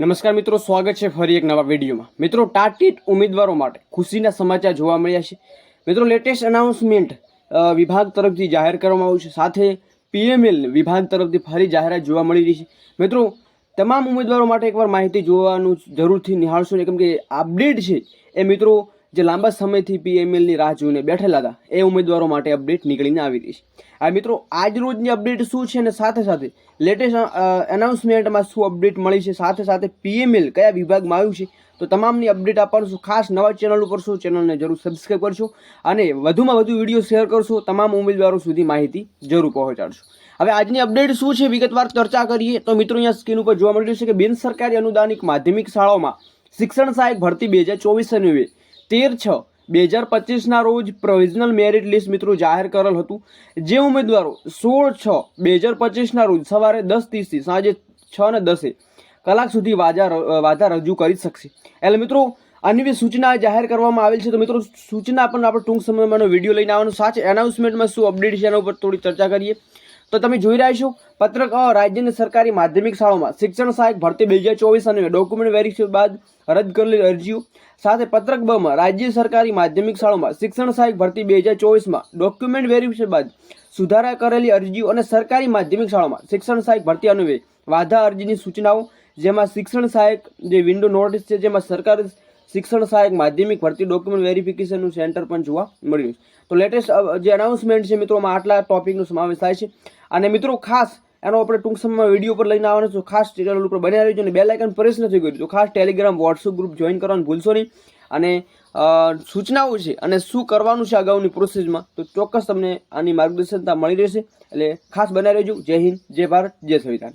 નમસ્કાર મિત્રો, સ્વાગત છે ફરી એક નવા વિડીયોમાં. મિત્રો, ટાટીટ ઉમેદવારો માટે ખુશીના સમાચાર જોવા મળ્યા છે. મિત્રો લેટેસ્ટ અનાઉન્સમેન્ટ વિભાગ તરફથી જાહેર કરવામાં આવ્યું છે. સાથે પીએમએલ વિભાગ તરફથી ફરી જાહેરાત જોવા મળી રહી છે. મિત્રો, તમામ ઉમેદવારો માટે એકવાર માહિતી જોવાનું જરૂરથી નિહાળશો કેમ કે અપડેટ છે એ મિત્રો જે લાંબા સમયથી પીએમએલની રાહ જોઈને બેઠેલા હતા, એ ઉમેદવારો માટે અપડેટ નીકળીને આવી રહી છે. આ મિત્રો આજ રોજની અપડેટ શું છે અને સાથે સાથે લેટેસ્ટ એનાઉન્સમેન્ટમાં શું અપડેટ મળી છે, સાથે સાથે પીએમએલ કયા વિભાગમાં આવ્યું છે, તો તમામની અપડેટ આપવાનું છું. ખાસ નવા ચેનલ ઉપર છું, ચેનલને જરૂર સબસ્ક્રાઈબ કરશો અને વધુમાં વધુ વીડિયો શેર કરશો, તમામ ઉમેદવારો સુધી માહિતી જરૂર પહોંચાડશો. હવે આજની અપડેટ શું છે, વિગતવાર ચર્ચા કરીએ, તો મિત્રો અહીંયા સ્ક્રીન ઉપર જોવા મળી રહ્યું છે કે બિન સરકારી અનુદાનિક માધ્યમિક શાળાઓમાં શિક્ષણ સહાયક ભરતી બે હજાર ચોવીસ અને તેર છ બે હજાર પચીસના રોજ પ્રોવિઝનલ મેરિટ લિસ્ટ મિત્રો જાહેર કરેલ હતું. જે ઉમેદવારો સોળ છ બે હજાર પચીસના રોજ સવારે દસ ત્રીસથી સાંજે છ ને દસે કલાક સુધી વાજા વાધા રજૂ કરી શકશે. એટલે મિત્રો, આની સૂચના જાહેર કરવામાં આવેલ છે. તો મિત્રો, સૂચના પણ આપણે ટૂંક સમયમાં વીડિયો લઈને આવવાનું. સાચે એનાઉન્સમેન્ટમાં શું અપડેટ છે એના ઉપર થોડી ચર્ચા કરીએ. તો તમે જોઈ રહ્યા છો પત્રક અ, રાજ્યની સરકારી માધ્યમિક શાળાઓમાં શિક્ષણ સહાયક ભરતી બે હજાર ચોવીસ અને ડોક્યુમેન્ટ વેરિફિકેશન બાદ રદ કરેલી અરજીઓ. સાથે પત્રક બમાં રાજ્ય સરકારી માધ્યમિક શાળાઓમાં શિક્ષણ સહાયક ભરતી બે હજાર ચોવીસમાં ડોક્યુમેન્ટ વેરિફિકેશન બાદ સુધારા કરેલી અરજીઓ અને સરકારી માધ્યમિક શાળામાં શિક્ષણ સહાયક ભરતી અન્વયે વાધા અરજીની સૂચનાઓ જેમાં શિક્ષણ સહાયક જે વિન્ડો નોટિસ છે જેમાં સરકારી શિક્ષણ સહાયક માધ્યમિક ભરતી ડોક્યુમેન્ટ વેરિફિકેશનનું સેન્ટર પણ જોવા મળ્યું તો લેટેસ્ટ જે અનાઉન્સમેન્ટ છે મિત્રોમાં આટલા ટોપિકનો સમાવેશ થાય છે. અને મિત્રો, ખાસ એનો આપણે ટૂંક સમયમાં વીડિયો પર લઈને આવવાનો છું. ખાસ ચેનલ ઉપર બની રહ્યું છે અને બે લાઇકન પ્રેસ નથી કર્યું તો ખાસ ટેલિગ્રામ વોટ્સઅપ ગ્રુપ જોઈન કરવાનું ભૂલશો નહીં. અને સૂચનાઓ છે અને શું કરવાનું છે અગાઉની પ્રોસેસમાં તો ચોક્કસ તમને આની માર્ગદર્શનતા મળી રહેશે. એટલે ખાસ બનાવી રહેજો. જય હિન્દ, જય ભારત, જય સંવિધાન.